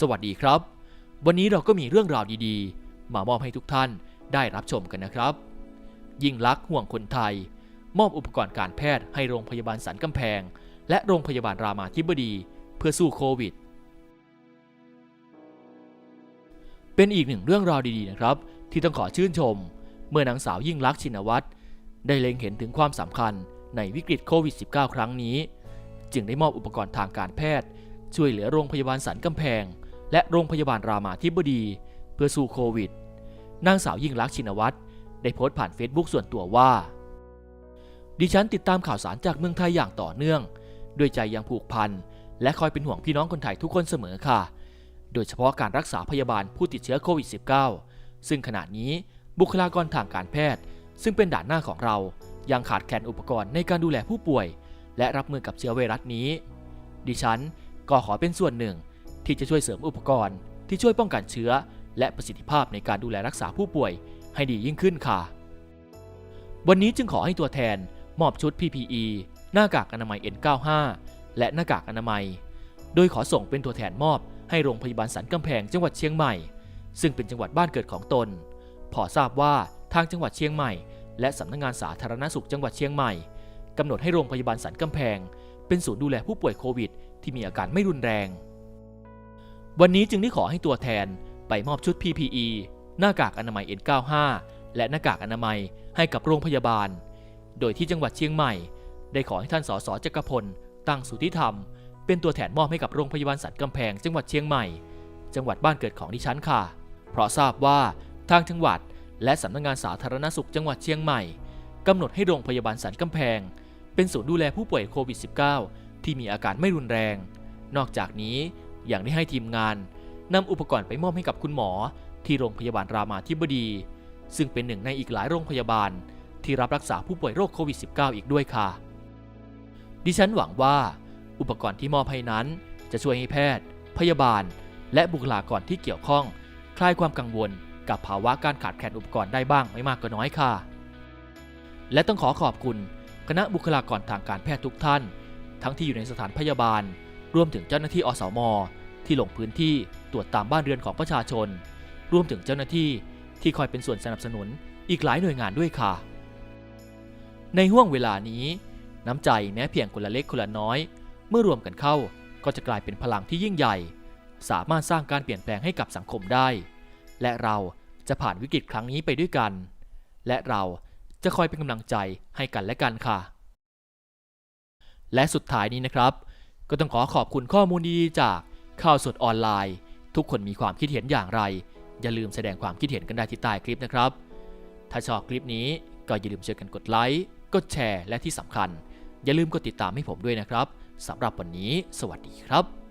สวัสดีครับ วันนี้เราก็มีเรื่องราวดีๆ มามอบให้ทุกท่านได้รับชมกันนะครับ ยิ่งลักษ์ห่วงคนไทย มอบอุปกรณ์การแพทย์ให้โรงพยาบาลสันกำแพง และโรงพยาบาลรามาธิบดีเพื่อสู้โควิด เป็นอีกหนึ่งเรื่องราวดีๆนะครับ ที่ต้องขอชื่นชม เมื่อนางสาวยิ่งลักษณ์ชินวัตรได้เล็งเห็นถึงความสำคัญในวิกฤตโควิด -19 ครั้งนี้ จึงได้มอบอุปกรณ์ทางการแพทย์ช่วยเหลือโรงพยาบาลสันกำแพง และโรงพยาบาลรามาธิบดี เพื่อสู้โควิด นางสาวยิ่งลักษณ์ชินวัตรได้โพสต์ผ่านเฟซบุ๊กส่วนตัวว่า ดิฉันติดตามข่าวสารจากเมืองไทยอย่างต่อเนื่อง ด้วยใจยังผูกพัน และคอยเป็นห่วงพี่น้องคนไทยทุกคนเสมอค่ะ โดยเฉพาะการรักษาพยาบาลผู้ติดเชื้อโควิด -19 ซึ่งขณะนี้บุคลากรทางการแพทย์ ซึ่งเป็นด่านหน้าของเรายังขาดแคลนอุปกรณ์ในการดูแลผู้ป่วย และรับมือกับเชื้อไวรัสนี้ ดิฉันก็ขอเป็นส่วนหนึ่ง ที่จะช่วยเสริมอุปกรณ์ ที่ช่วยป้องกันเชื้อ และประสิทธิภาพในการดูแลรักษาผู้ป่วย ให้ดียิ่งขึ้นค่ะ วันนี้จึงขอให้ตัวแทนมอบชุด PPE หน้ากากอนามัย N95 และหน้ากากอนามัย โดยขอส่งเป็นตัวแทนมอบให้โรงพยาบาลสันกำแพงจังหวัดเชียงใหม่ ซึ่งเป็นจังหวัดบ้านเกิดของตน พอทราบว่าทางจังหวัดเชียงใหม่ และสำนักงานสาธารณสุขจังหวัดเชียงใหม่กำหนดให้โรงพยาบาลสันกำแพง เป็นศูนย์ดูแลผู้ป่วยโควิด ที่มีอาการไม่รุนแรง วันนี้จึงได้ขอให้ตัวแทนไปมอบชุด PPE หน้ากากอนามัย N95 และหน้ากากอนามัยให้กับโรงพยาบาล โดยที่จังหวัดเชียงใหม่ ได้ขอให้ท่านสสจักรพล ตั้งสุทธิธรรม เป็นตัวแทนมอบให้กับโรงพยาบาลสันกำแพง จังหวัดเชียงใหม่ จังหวัดบ้านเกิดของดิฉันค่ะ เพราะทราบว่าทางจังหวัด และสำนักงานสาธารณสุขจังหวัดเชียงใหม่กำหนดให้โรงพยาบาลสันกำแพง เป็นศูนย์ดูแลผู้ป่วยโควิด -19 ที่มีอาการไม่รุนแรง นอกจากนี้ อยังได้ให้ทีมงานนำอุปกรณ์ไปมอบให้กับคุณหมอ ที่โรงพยาบาลรามาธิบดี ซึ่งเป็นหนึ่งในอีกหลายโรงพยาบาล ที่รับรักษาผู้ป่วยโรคโควิด -19 อีกด้วยค่ะ ดิฉันหวังว่าอุปกรณ์ที่มอบให้นั้น จะช่วยให้แพทย์ พยาบาล และบุคลากรที่เกี่ยวข้อง คลายความกังวลกับภาวะการขาดแคลนอุปกรณ์ได้บ้างไม่มากก็น้อยค่ะ และต้องขอขอบคุณคณะบุคลากรทางการแพทย์ทุกท่าน ทั้งที่อยู่ในสถานพยาบาล รวมถึงเจ้าหน้าที่อสม ที่ลงพื้นที่ตรวจตามบ้านเรือนของประชาชน รวมถึงเจ้าหน้าที่ที่คอยเป็นส่วนสนับสนุนอีกหลายหน่วยงานด้วยค่ะ ในห่วงเวลานี้ น้ำใจแม้เพียงคนละเล็กคนละน้อย เมื่อรวมกันเข้าก็จะกลายเป็นพลังที่ยิ่งใหญ่ สามารถสร้างการเปลี่ยนแปลงให้กับสังคมได้ และเราจะผ่านวิกฤตครั้งนี้ไปด้วยกัน และเราจะคอยเป็นกำลังใจให้กันและกันค่ะ และสุดท้ายนี้นะครับ ก็ต้องขอขอบคุณข้อมูลดีๆจากข่าวสดออนไลน์ ทุกคนมีความคิดเห็นอย่างไร อย่าลืมแสดงความคิดเห็นกันได้ที่ใต้คลิปนะครับ ถ้าชอบคลิปนี้ก็อย่าลืมช่วยกันกดไลค์กดแชร์และที่สำคัญ อย่าลืมกดติดตามให้ผมด้วยนะครับสำหรับวันนี้ สวัสดีครับ